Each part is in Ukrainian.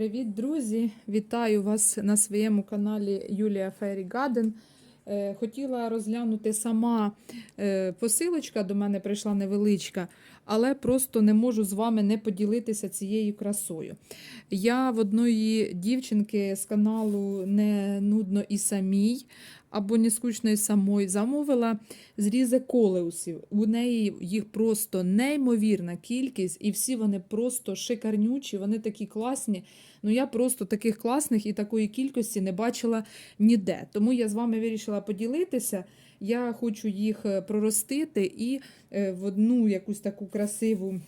Привіт, друзі! Вітаю вас на своєму каналі Юлія Фері Гаден. Хотіла розглянути сама е, посилочка, до мене прийшла невеличка, але просто не можу з вами не поділитися цією красою. Я в одної дівчинки з каналу Не нудно і самій, або не скучно і самої замовила зрізи колеусів. У неї їх просто неймовірна кількість, і всі вони просто шикарнючі, вони такі класні. Ну я просто таких класних і такої кількості не бачила ніде. Тому я з вами вирішила поділитися. Я хочу їх е, проростити і е, в одну якусь таку красиву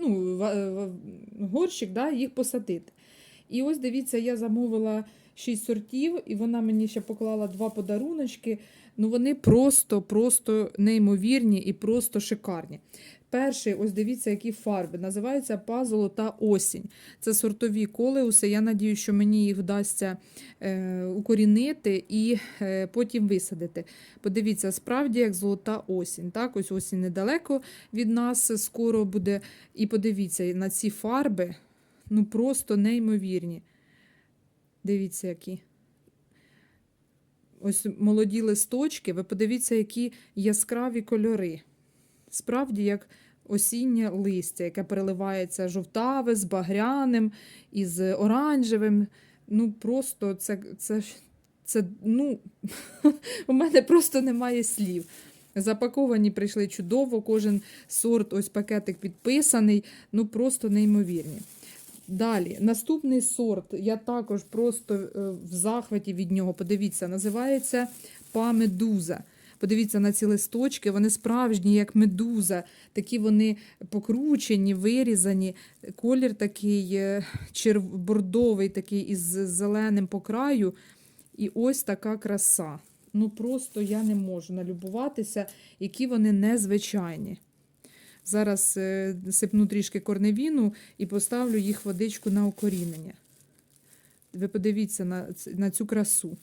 ну, ва- горщик, да, їх посадити. І ось дивіться, я замовила 6 сортів, і вона мені ще поклала два подаруночки. Ну вони просто, просто неймовірні і просто шикарні. Перший, ось дивіться, які фарби. Називаються пазл та осінь. Це сортові колеуси. Я надію, що мені їх вдасться е, укорінити і е, потім висадити. Подивіться, справді як золота осінь. Так, ось осінь недалеко від нас скоро буде. І подивіться на ці фарби, ну просто неймовірні. Дивіться, які. Ось молоді листочки, ви подивіться, які яскраві кольори. Справді, як осіннє листя, яке переливається жовтаве з багряним і з оранжевим. Ну, просто це, це, це ну, у мене просто немає слів. Запаковані прийшли чудово, кожен сорт, ось пакетик підписаний, ну просто неймовірні. Далі, наступний сорт, я також просто е, в захваті від нього. Подивіться, називається Памедуза. Подивіться на ці листочки, вони справжні, як медуза. Такі вони покручені, вирізані. Колір такий е, бордовий, такий із зеленим по краю. І ось така краса. Ну просто я не можу налюбуватися, які вони незвичайні. Зараз е, сипну трішки корневіну і поставлю їх водичку на укорінення. Ви подивіться на, на цю красу.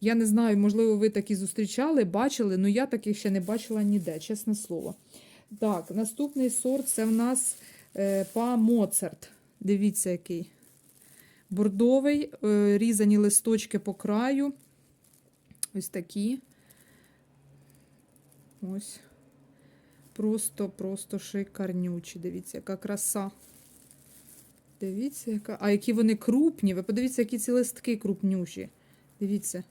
Я не знаю, можливо, ви такі зустрічали, бачили, але я таких ще не бачила ніде, чесне слово. Так, наступний сорт це в нас е, па Моцарт. Дивіться, який. Бордовий, е, різані листочки по краю. Ось такі. Ось. Просто, просто шикарнючі. Дивіться, яка краса. Дивіться, яка. А які вони крупні. Ви подивіться, які ці листки крупнючі. Дивіться.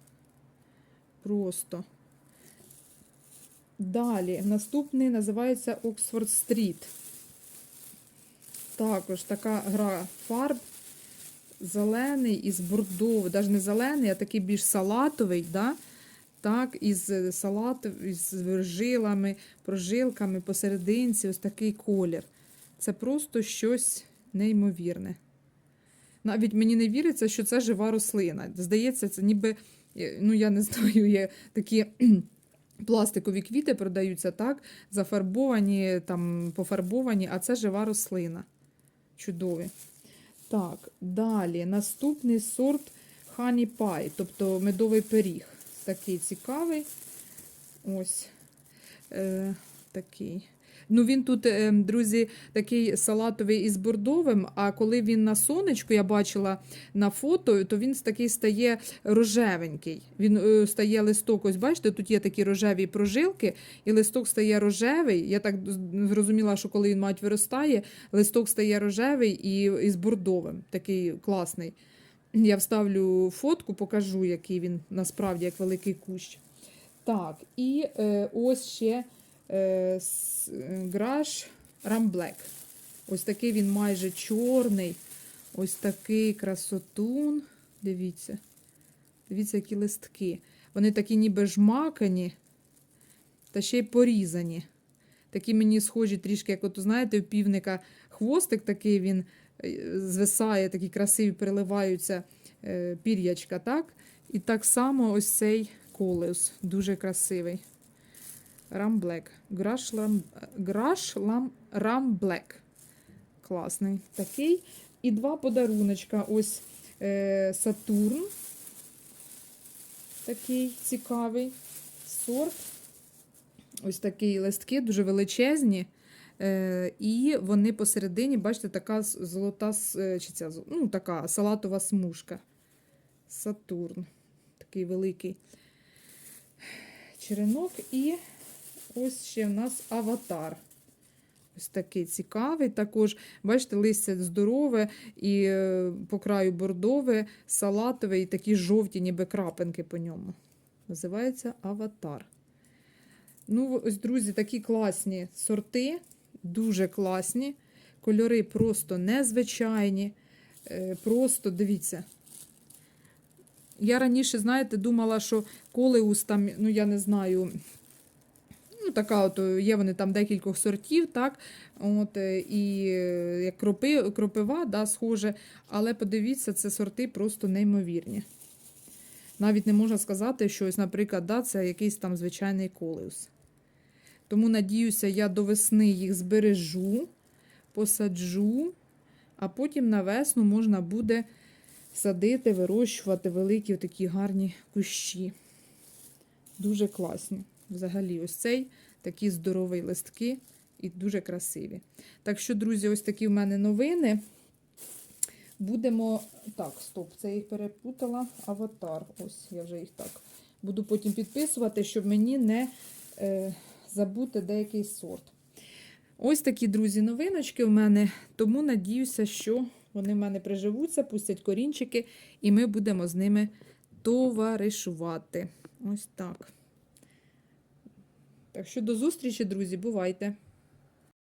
Просто. Далі. Наступний називається Оксфорд Стріт. Також така гра фарб. Зелений із бордовий, навіть не зелений, а такий більш салатовий, да? Так, із салатов, із жилами, прожилками посерединці, ось такий колір. Це просто щось неймовірне. Навіть мені не віриться, що це жива рослина. Здається, це ніби, е, ну я не знаю, є такі пластикові квіти продаються, так, зафарбовані, там, пофарбовані, а це жива рослина. Чудові. Так, далі. Наступний сорт Honey Pie, тобто медовий пиріг. Такий цікавий. Ось е, такий. Ну, він тут, е, друзі, такий салатовий із бордовим, а коли він на сонечку, я бачила на фото, то він такий стає рожевенький. Він е, стає листок, ось бачите, тут є такі рожеві прожилки, і листок стає рожевий. Я так зрозуміла, що коли він мать виростає, листок стає рожевий і, з бордовим, такий класний. Я вставлю фотку, покажу, який він насправді як великий кущ. Так, і е, ось ще е, е, граш рамблек. Ось такий він майже чорний. Ось такий красотун. Дивіться. Дивіться, які листки. Вони такі ніби жмакані, та ще й порізані. Такі мені схожі трішки, як от, знаєте, у півника хвостик такий він звисає, такі красиві переливаються е, пір'ячка, так? І так само ось цей колеус, дуже красивий. Рамблек. Граш граш лам, рамблек. Класний такий. І два подаруночка. Ось е, Сатурн. Такий цікавий сорт. Ось такі листки, дуже величезні. Е, і вони посередині, бачите, така золота е, чи ця, ну, така салатова смужка. Сатурн. Такий великий черенок. І ось ще в нас аватар. Ось такий цікавий. Також, бачите, листя здорове і е, по краю бордове, салатове, і такі жовті, ніби крапинки по ньому. Називається аватар. Ну, ось, друзі, такі класні сорти, дуже класні. Кольори просто незвичайні. Е, Просто дивіться. Я раніше, знаєте, думала, що колеус там, ну я не знаю, ну така от е, є вони там декількох сортів, так? От, е, і як кропи, кропива, да, схоже. Але подивіться, це сорти просто неймовірні. Навіть не можна сказати, що, ось, наприклад, да, це якийсь там звичайний колеус. Тому, надіюся, я до весни їх збережу, посаджу, а потім на весну можна буде садити, вирощувати великі такі гарні кущі. Дуже класні. Взагалі, ось цей такі здорові листки і дуже красиві. Так що, друзі, ось такі в мене новини. Будемо. Так, стоп, це я їх перепутала. Аватар. Ось, я вже їх так. Буду потім підписувати, щоб мені не е, забути деякий сорт. Ось такі, друзі, новиночки в мене. Тому надіюся, що вони в мене приживуться, пустять корінчики, і ми будемо з ними товаришувати. Ось так. Так що до зустрічі, друзі, бувайте!